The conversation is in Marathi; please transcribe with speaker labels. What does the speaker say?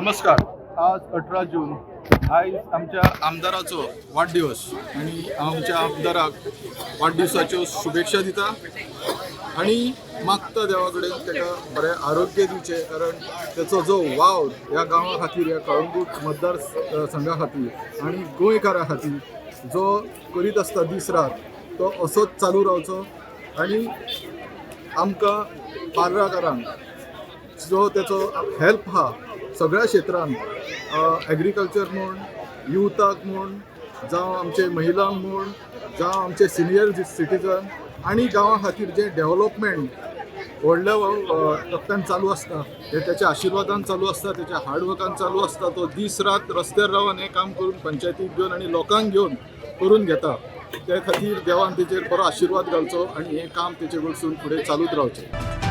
Speaker 1: नमस्कार. आज अठरा जून. आयज आमच्या आमदाराचो वाडदिवस आनी हांव आमच्या आमदाराक वाडदिवसाच्यो शुभेच्छा दिता आनी मागता देवा कडेन ताका बरें आरोग्य दिवचें कारण ताचो जो वाव ह्या गांवा खातीर ह्या कळंगूट मतदार संघा खातीर आनी गोंयकारा खातीर जो करीत आसता दीस रात तो असोच चालू रावचो आनी आमकां पार्राकारांक जो त्याचो हेल्प हा सगळ्या क्षेत्रांत ॲग्रिकल्चर म्हूण युथाक म्हूण जावं आमचे महिलांक म्हूण जावं आमचे सिनियर सिटीजन आनी गांवा खातीर जे डेव्हलपमेंट व्हडल्या अ, टप्प्यान चालू आसता हे त्याच्या आशिर्वादान चालू आसता त्याच्या हार्डवर्कान चालू आसता तो दीस रात रस्त्यार रावन हें काम करून पंचायतीक घेवन आनी लोकांक घेवन करून घेता त्या खातीर देवान तेचेर बरो आशिर्वाद घालचो आनी हें काम तेचे कडसून फुडें चालूच रावचें.